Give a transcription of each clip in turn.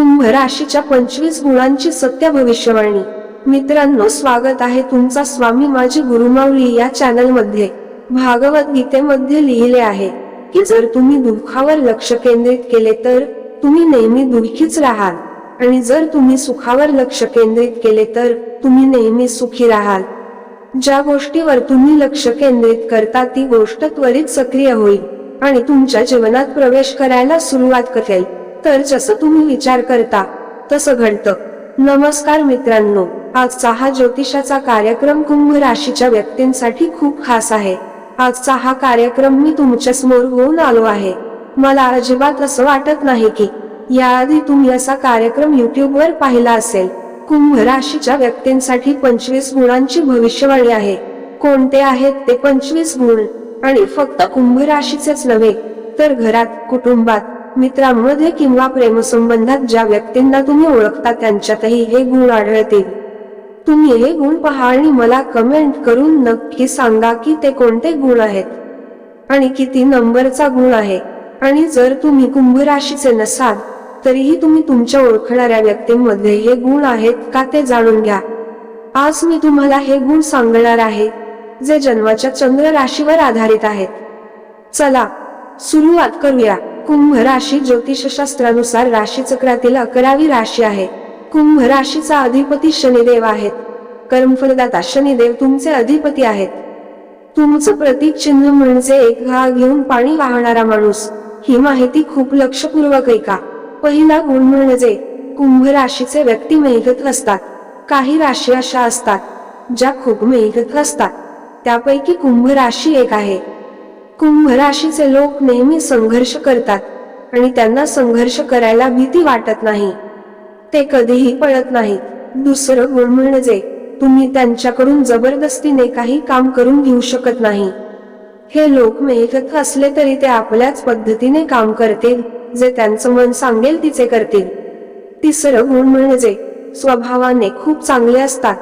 कुंभ राशीच्या पंचवीस गुणांची सत्य भविष्यवाणी. मित्रांनो स्वागत आहे तुमचा स्वामी माझी गुरुमावली या चॅनलमध्ये भागवत गीतेमध्ये लिहिले आहे की जर तुम्ही दुःखावर लक्ष केंद्रित केले तर तुम्ही नेहमी दुःखीच राहाल. आणि जर तुम्ही सुखावर लक्ष केंद्रित केले तर तुम्ही नेहमी सुखी राहाल. ज्या गोष्टीवर तुम्ही लक्ष केंद्रित करता ती गोष्ट त्वरित सक्रिय होईल आणि तुमच्या जीवनात प्रवेश करायला सुरुवात करेल. तर जसं तुम्ही विचार करता तसं घडतं. नमस्कार मित्रांनो आजचा हा ज्योतिषाचा कार्यक्रम कुंभ राशीच्या व्यक्तींसाठी खूप खास आहे. आजचा हा कार्यक्रम मी तुमच्यासमोर होऊन आलो आहे. मला अजिबात असं वाटत नाही की याआधी तुम्ही असा कार्यक्रम YouTube वर पाहिला असेल. कुंभ राशीच्या व्यक्तींसाठी पंचवीस गुणांची भविष्यवाणी आहे. कोणते आहेत ते पंचवीस गुण? आणि फक्त कुंभ राशीचेच नव्हे तर घरात कुटुंबात मित्रांमध्ये किंवा प्रेमसंबंधात ज्या व्यक्तींना तुम्ही ओळखता त्यांच्यातही हे गुण आढळतील. तुम्ही हे गुण पहा आणि मला कमेंट करून नक्की सांगा की ते कोणते गुण आहेत. आणि किती नंबरचा गुण आहे. आणि जर तुम्ही कुंभ राशीचे नसाल तरीही तुम्ही तुमच्या ओळखणाऱ्या व्यक्तींमध्ये हे गुण आहेत का ते जाणून घ्या. आज मी तुम्हाला हे गुण सांगणार आहे जे जन्माच्या चंद्र राशीवर आधारित आहेत. चला सुरुवात करूया. कुंभ राशी ज्योतिषशास्त्रानुसार राशीचक्रातील अकरावी राशी आहे. कुंभ राशीचा अधिपती शनिदेव आहेत. कर्मफलदाता शनिदेव तुमचे अधिपती आहेत. तुमचं प्रतीक चिन्ह म्हणजे एक घा घेऊन पाणी वाहणारा माणूस. ही माहिती खूप लक्षपूर्वक ऐका. पहिला गुण म्हणजे कुंभ राशीचे व्यक्ती मेहनत असतात. काही राशी अशा असतात ज्या खूप मेहनत असतात. त्यापैकी कुंभ राशी एक आहे. कुंभ राशीचे लोक नेहमी संघर्ष करतात आणि त्यांना संघर्ष करायला भीती वाटत नाही. ते कधीही पळत नाहीत. दुसरं गुण म्हणजे तुम्ही त्यांच्याकडून जबरदस्तीने काही काम करून घेऊ शकत नाही. हे लोक मेहनत असले तरी ते आपल्याच पद्धतीने काम करतील जे त्यांचं मन सांगेल तिचे करतील. तिसरं गुण म्हणजे स्वभावाने खूप चांगले असतात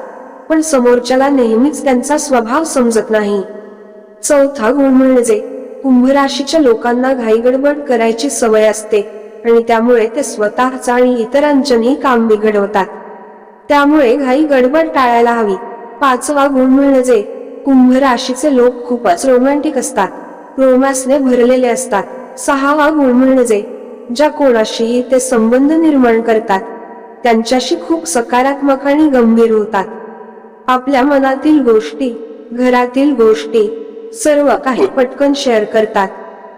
पण समोरच्याला नेहमीच त्यांचा स्वभाव समजत नाही. चौथा गुण म्हणजे कुंभ राशीच्या लोकांना घाईगडबड करायची सवय असते आणि त्यामुळे ते स्वतःच आणि इतरांचंही काम बिघडवतात. त्यामुळे घाई गडबड टाळायला हवी. पाचवा गुण म्हणजे कुंभ राशीचे लोक खूपच रोमॅन्टिक असतात. रोमॅन्सने भरलेले असतात. सहावा गुण म्हणजे ज्या कोणाशीही ते संबंध निर्माण करतात त्यांच्याशी खूप सकारात्मक आणि गंभीर होतात. आपल्या मनातील गोष्टी घरातील गोष्टी सर्व काही पटकन शेअर करतात.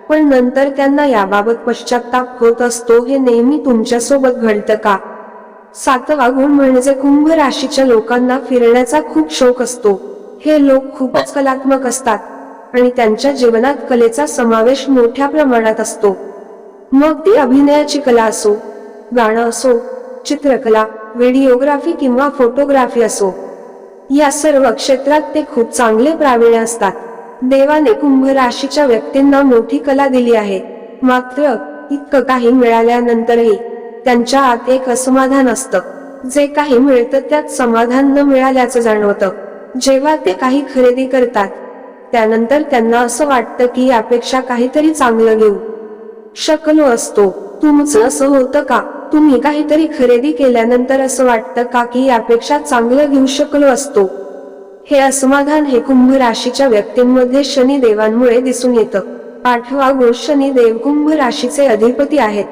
पण नंतर त्यांना याबाबत पश्चाताप होत असतो हे नेहमी तुमच्यासोबत घडतं का? सातवा गुण म्हणजे कुंभ राशीच्या लोकांना फिरण्याचा खूप शौक असतो. हे लोक खूपच कलात्मक असतात आणि त्यांच्या जीवनात कलेचा समावेश मोठ्या प्रमाणात असतो. मग ती अभिनयाची कला असो गाणं असो चित्रकला व्हिडिओग्राफी किंवा फोटोग्राफी असो. या सर्व क्षेत्रात ते खूप चांगले प्रावीण्य असतात. देवाने कुंभ राशीच्या व्यक्तींना मोठी कला दिली आहे. मात्र इतकं काही मिळाल्यानंतरही त्यांच्या आत एक असमाधान असतं. जे काही मिळतं त्यात समाधान न मिळाल्याचं जाणवतं. जेव्हा ते काही खरेदी करतात त्यानंतर त्यांना असं वाटतं की यापेक्षा काहीतरी चांगलं घेऊ. शकलो असतो. तुमचं असं होतं का? तुम्ही काहीतरी खरेदी केल्यानंतर असं वाटतं का की यापेक्षा चांगलं घेऊ शकलो असतो? हे असमाधान हे कुंभ राशीच्या व्यक्तींमध्ये शनिदेवांमुळे दिसून येतं. आठवा गुण शनिदेव कुंभ राशीचे अधिपती आहेत.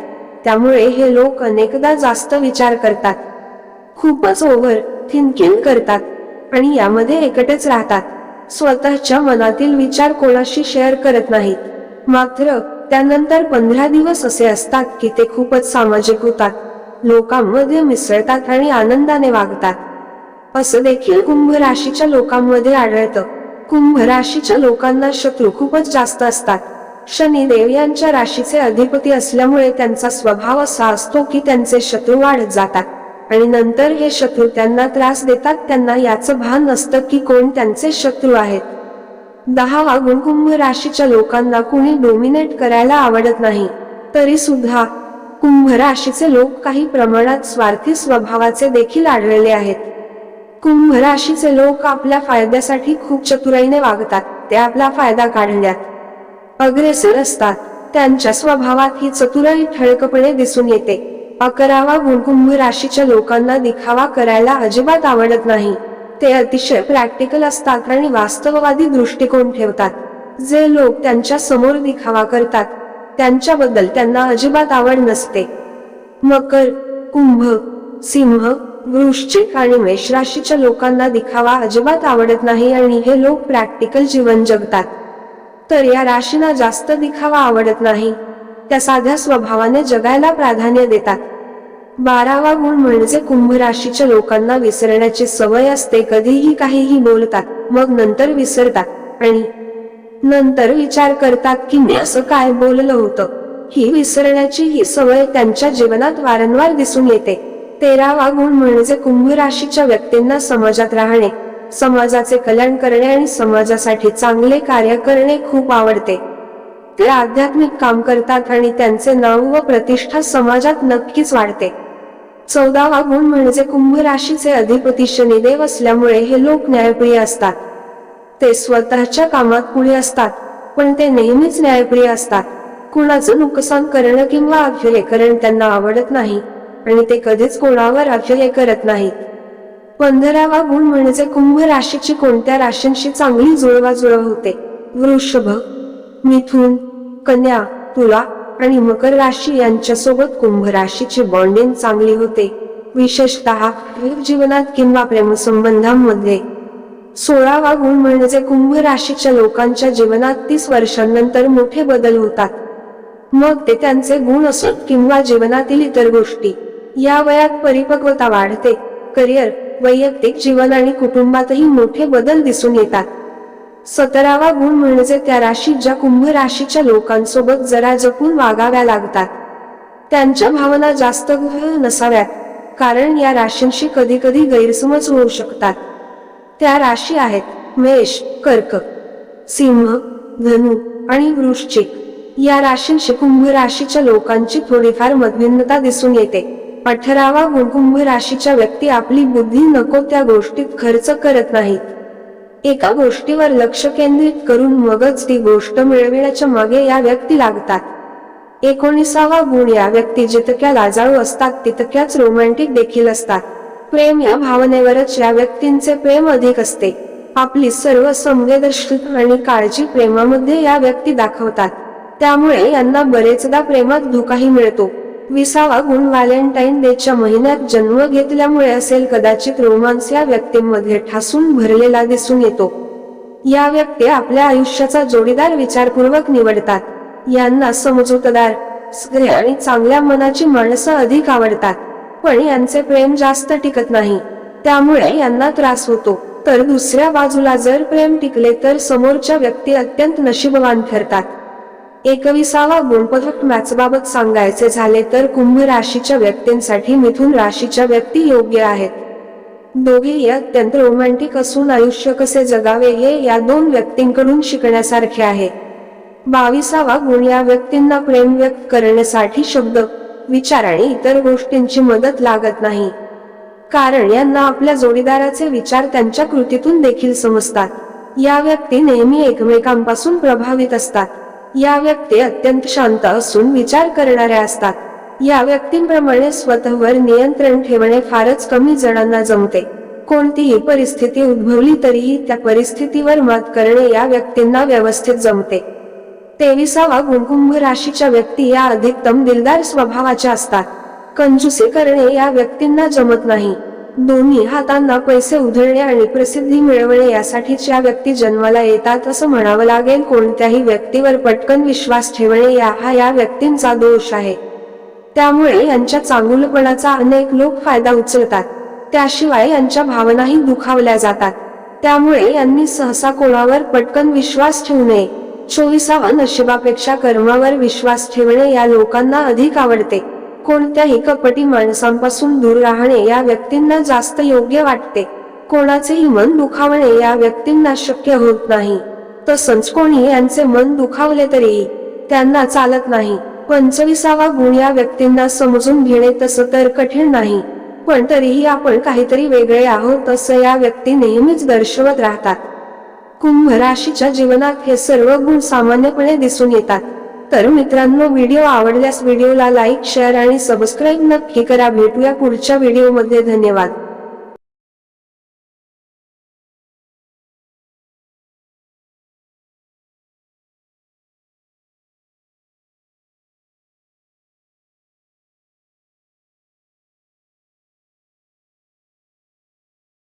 त्यामुळे हे लोक अनेकदा जास्त विचार करतात. खूपच ओव्हर थिंकिंग करतात आणि यामध्ये एकटेच राहतात. स्वतःच्या मनातील विचार कोणाशी शेअर करत नाहीत. मात्र त्यानंतर पंधरा दिवस असे असतात की ते खूपच सामाजिक होतात. लोकांमध्ये मिसळतात आणि आनंदाने वागतात. असं देखील कुंभ राशीच्या लोकांमध्ये आढळतं. कुंभ राशीच्या लोकांना शत्रू खूपच जास्त असतात. शनिदेव यांच्या राशीचे अधिपती असल्यामुळे त्यांचा स्वभाव असा असतो की त्यांचे शत्रू वाढत जातात. आणि नंतर हे शत्रू त्यांना त्रास देतात त्यांना याचं भान नसतं की कोण त्यांचे शत्रू आहेत. दहावा गुण कुंभ राशीच्या लोकांना कुणी डोमिनेट करायला आवडत नाही. तरी सुद्धा कुंभ राशीचे लोक काही प्रमाणात स्वार्थी स्वभावाचे देखील आढळले आहेत. कुंभ राशीचे लोक आपल्या फायद्यासाठी खूप चतुराईने वागतात ते आपला फायदा काढण्यात अग्रेसर असतात त्यांच्या स्वभावात ही चतुराई ठळकपणे दिसून येते. अकरावा गुण कुंभ राशीच्या लोकांना दिखावा करायला अजिबात आवडत नाही. ते अतिशय प्रॅक्टिकल असतात आणि वास्तववादी दृष्टिकोन ठेवतात. जे लोक त्यांच्यासमोर दिखावा करतात त्यांच्याबद्दल त्यांना अजिबात आवड नसते. मकर कुंभ सिंह वृश्चिक आणि मेष राशीच्या लोकांना दिखावा अजिबात आवडत नाही आणि हे लोक प्रॅक्टिकल जीवन जगतात. तर या राशींना जास्त दिखावा आवडत नाही. त्या साध्या स्वभावाने जगायला प्राधान्य देतात. बारावा गुण म्हणजे कुंभ राशीच्या लोकांना विसरण्याची सवय असते कधीही काहीही बोलतात मग नंतर विसरतात आणि नंतर विचार करतात की मी असं काय बोललं होतं. ही विसरण्याची ही सवय त्यांच्या जीवनात वारंवार दिसून येते. तेरावा गुण म्हणजे कुंभ राशीच्या व्यक्तींना समाजात राहणे समाजाचे कल्याण करणे आणि समाजासाठी चांगले कार्य करणे खूप आवडते. ते आध्यात्मिक काम करतात आणि त्यांचे नाव व प्रतिष्ठा समाजात नक्कीच वाढते. चौदावा गुण म्हणजे कुंभ राशीचे अधिपती शनिदेव असल्यामुळे हे लोक न्यायप्रिय असतात. ते स्वतःच्या कामात पुढे असतात पण ते नेहमीच न्यायप्रिय असतात. कुणाचं नुकसान करणं किंवा अभ्युलेकरण त्यांना आवडत नाही. आणि ते कधीच कोणावर राज्य करत नाहीत. पंधरावा गुण म्हणजे कुंभ राशीची कोणत्या राशींशी चांगली जुळवाजुळव होते? वृषभ मिथुन कन्या तुला आणि मकर राशी यांच्यासोबत कुंभ राशीची बॉन्डिंग चांगली होते. विशेषतः जीवनात किंवा प्रेमसंबंधांमध्ये. सोळावा गुण म्हणजे कुंभ राशीच्या लोकांच्या जीवनात तीस वर्षांनंतर मोठे बदल होतात. मग ते त्यांचे गुण असोत किंवा जीवनातील इतर गोष्टी. या वयात परिपक्वता वाढते. करिअर वैयक्तिक जीवन आणि कुटुंबातही मोठे बदल दिसून येतात. सतरावा गुण म्हणजे त्या राशी ज्या कुंभ राशीच्या लोकांसोबत जरा जपून वागाव्या लागतात. त्यांच्या भावना जास्त गृह नसाव्यात कारण या राशींशी कधी कधी गैरसमज होऊ शकतात. त्या राशी आहेत मेष कर्क सिंह धनु आणि वृश्चिक. या राशींशी कुंभ राशीच्या लोकांची थोडीफार मतभिन्नता दिसून येते. अठरावा गुणकुंभ राशीच्या व्यक्ती आपली बुद्धी नको त्या गोष्टीत खर्च करत नाहीत. एका गोष्टीवर लक्ष केंद्रित करून मगच ती गोष्ट मिळविण्याच्या मागे या व्यक्ती लागतात. एकोणीसावा गुण या व्यक्ती जितक्या लाजाळू असतात तितक्याच रोमॅन्टिक देखील असतात. प्रेम या भावनेवरच या व्यक्तींचे प्रेम अधिक असते. आपली सर्व संवेदनशील आणि काळजी प्रेमामध्ये या व्यक्ती दाखवतात. त्यामुळे यांना बरेचदा प्रेमात धोकाही मिळतो. विसावा गुण व्हॅलेंटाईन डेच्या महिन्यात जन्म घेतल्यामुळे असेल कदाचित रोमांस या व्यक्तींमध्ये ठासून भरलेला दिसून येतो. या व्यक्ती आपल्या आयुष्याचा जोडीदार विचारपूर्वक निवडतात. यांना समजूतदार आणि चांगल्या मनाची माणसं अधिक आवडतात. पण यांचे प्रेम जास्त टिकत नाही. त्यामुळे यांना त्रास होतो. तर दुसऱ्या बाजूला जर प्रेम टिकले तर समोरच्या व्यक्ती अत्यंत नशीबवान ठरतात. एकविसावा गुणपथक मॅचबाबत सांगायचे झाले तर कुंभ राशीच्या व्यक्तींसाठी मिथुन राशीच्या व्यक्ती योग्य आहेत. दोघेही अत्यंत रोमॅन्टिक असून आयुष्य कसे जगावे हे या दोन व्यक्तींकडून शिकण्यासारखे आहे. बावीसावा गुण या व्यक्तींना प्रेम व्यक्त करण्यासाठी शब्द विचार आणि इतर गोष्टींची मदत लागत नाही. कारण यांना आपल्या जोडीदाराचे विचार त्यांच्या कृतीतून देखील समजतात. या व्यक्ती नेहमी एकमेकांपासून प्रभावित असतात. या व्यक्ती अत्यंत शांत असून विचार करणाऱ्या असतात. या व्यक्तींप्रमाणे स्वतःवर नियंत्रण ठेवणे फारच कमी जणांना जमते. कोणतीही परिस्थिती उद्भवली तरीही त्या परिस्थितीवर मात करणे या व्यक्तींना व्यवस्थित जमते. तेविसावा गुणकुंभ राशीच्या व्यक्ती या अधिकतम दिलदार स्वभावाच्या असतात. कंजूसी करणे या व्यक्तींना जमत नाही. दोन्ही हातांना पैसे उधळणे आणि प्रसिद्धी मिळवणे यासाठीच्या व्यक्ती जन्माला येतात असं म्हणावं लागेल. कोणत्याही व्यक्तीवर पटकन विश्वास ठेवणे या हा या व्यक्तींचा दोष आहे. त्यामुळे यांच्या चांगुलपणाचा अनेक लोक फायदा उचलतात. त्याशिवाय यांच्या भावनाही दुखावल्या जातात. त्यामुळे यांनी सहसा कोणावर पटकन विश्वास ठेवू नये. चोवीसावा नशिबापेक्षा कर्मावर विश्वास ठेवणे या लोकांना अधिक आवडते. कोणत्याही कपटी माणसांपासून दूर राहणे या व्यक्तींना जास्त योग्य वाटते. कोणाचेही मन दुखावणे या व्यक्तींना शक्य होत नाही. तसंच कोणी यांचे मन दुखावले तरीही त्यांना चालत नाही. पंचवीसावा गुण या व्यक्तींना समजून घेणे तसं तर कठीण नाही. पण तरीही आपण काहीतरी वेगळे आहोत असं या व्यक्ती नेहमीच दर्शवत राहतात. कुंभ राशीच्या जीवनात हे सर्व गुण सामान्यपणे दिसून येतात. तर मित्रांनो व्हिडिओ आवडल्यास व्हिडिओला लाईक शेअर आणि सबस्क्राईब नक्की करा. भेटूया पुढच्या व्हिडिओमध्ये. धन्यवाद.